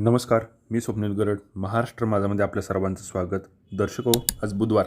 नमस्कार मी स्वप्नील गरड महाराष्ट्र माझामध्ये आपल्या सर्वांचं स्वागत. दर्शको हो, आज बुधवार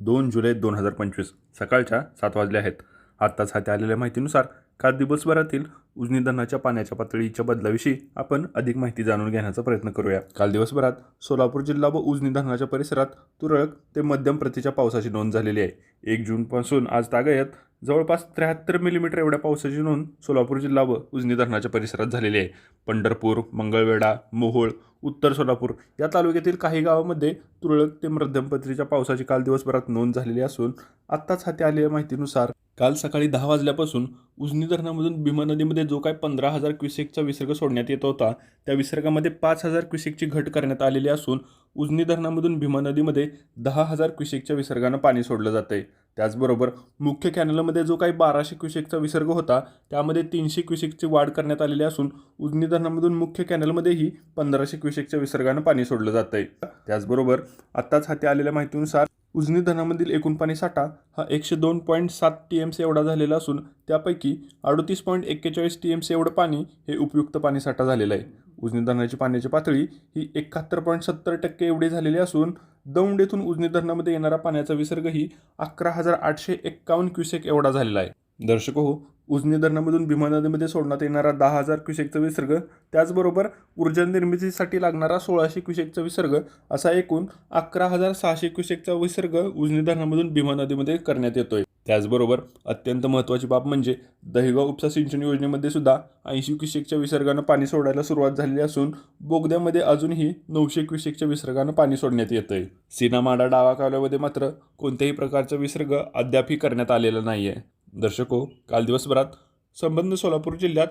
दोन जुलै दोन हजार पंचवीस सकाळच्या सात वाजले आहेत. आत्ताच हाती आलेल्या माहितीनुसार काल दिवसभरातील उजनी धरणाच्या पाण्याच्या पातळीच्या बदलाविषयी आपण अधिक माहिती जाणून घेण्याचा प्रयत्न करूया. काल दिवसभरात सोलापूर जिल्हा व उजनी धरणाच्या परिसरात तुरळक ते मध्यम प्रतीच्या पावसाची नोंद झालेली आहे. एक जूनपासून आज तागायत जवळपास त्र्याहत्तर मिलीमीटर एवढ्या पावसाची नोंद सोलापूर जिल्हा व उजनी धरणाच्या परिसरात झालेली आहे. पंढरपूर मंगळवेढा मोहोळ उत्तर सोलापूर या तालुक्यातील काही गावामध्ये तुरळक ते मध्यम पावसाची काल दिवसभरात नोंद झालेली असून आत्ताच हाती आलेल्या माहितीनुसार काल सकाळी दहा वाजल्यापासून उजनी धरणामधून भीमा नदीमध्ये जो काही पंधरा हजार क्युसेकचा विसर्ग सोडण्यात येत होता त्या विसर्गामध्ये पाच हजार क्युसेकची घट करण्यात आलेली असून उजनी धरणामधून भीमा नदीमध्ये दहा हजार क्युसेकच्या विसर्गानं पाणी सोडलं जातं आहे त्याचबरोबर मुख्य कॅनलमध्ये जो काही बाराशे क्युसेकचा विसर्ग होता त्यामध्ये तीनशे क्युसेकची वाढ करण्यात आलेली असून उजनी धरणामधून मुख्य कॅनलमध्येही पंधराशे क्युसेकच्या विसर्गानं पाणी सोडलं जातं आहे त्याचबरोबर आत्ताच हाती आलेल्या माहितीनुसार उजनी धरणामधील एकूण पाणी साठा हा एकशे दोन पॉईंट सात टी एम सी एवढा झालेला असून त्यापैकी अडतीस पॉईंट एक्केचाळीस टी एम सी एवढं पाणी हे उपयुक्त पाणीसाठा झालेलं आहे. उजनी धरणाची पाण्याची पातळी ही एकाहत्तर पॉईंट सत्तर टक्के एवढी झालेली असून दौंड येथून उजनी धरणामध्ये येणारा पाण्याचा विसर्गही अकरा हजार आठशे एक्कावन्न क्युसेक एवढा झालेला आहे. दर्शक हो उजनी धरणामधून भीमा नदीमध्ये सोडण्यात येणारा दहा हजार क्युसेकचा विसर्ग त्याचबरोबर ऊर्जा निर्मितीसाठी लागणारा सोळाशे क्युसेकचा विसर्ग असा एकूण अकरा हजार सहाशे क्युसेकचा विसर्ग उजनी धरणामधून भीमा नदीमध्ये करण्यात येतोय. त्याचबरोबर अत्यंत महत्त्वाची बाब म्हणजे दहिगाव उपसा सिंचन योजनेमध्ये सुद्धा ऐंशी क्युसेकच्या विसर्गानं पाणी सोडायला सुरुवात झालेली असून बोगद्यामध्ये अजूनही नऊशे क्युसेकच्या विसर्गानं पाणी सोडण्यात येतं आहे सीनामाडा डावा कालव्यामध्ये मात्र कोणत्याही प्रकारचा विसर्ग अद्यापही करण्यात आलेला नाही आहे दर्शको काल दिवसभरात संबंध सोलापूर जिल्ह्यात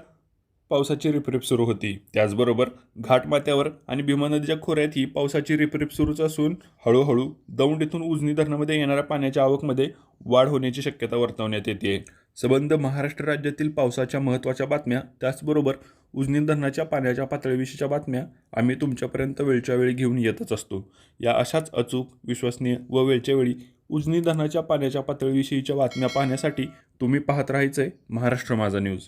पावसाची रिपरिप सुरू होती. त्याचबरोबर घाटमाथ्यावर आणि भीमा नदीच्या खोऱ्यातही पावसाची रिपरिप सुरूच असून हळूहळू दौंड येथून उजनी धरणामध्ये येणाऱ्या पाण्याच्या आवकमध्ये वाढ होण्याची शक्यता वर्तवण्यात येते. संबंध महाराष्ट्र राज्यातील पावसाच्या महत्त्वाच्या बातम्या त्याचबरोबर उजनी धरणाच्या पाण्याच्या पातळीविषयीच्या बातम्या आम्ही तुमच्यापर्यंत वेळच्या वेळी घेऊन येतच असतो. या अशाच अचूक विश्वसनीय व वेळच्या वेळी उजनी धरणाच्या पाण्याच्या पातळीविषयीच्या बातम्या पाहण्यासाठी तुम्ही पाहत राहायचं आहे महाराष्ट्र माझा न्यूज.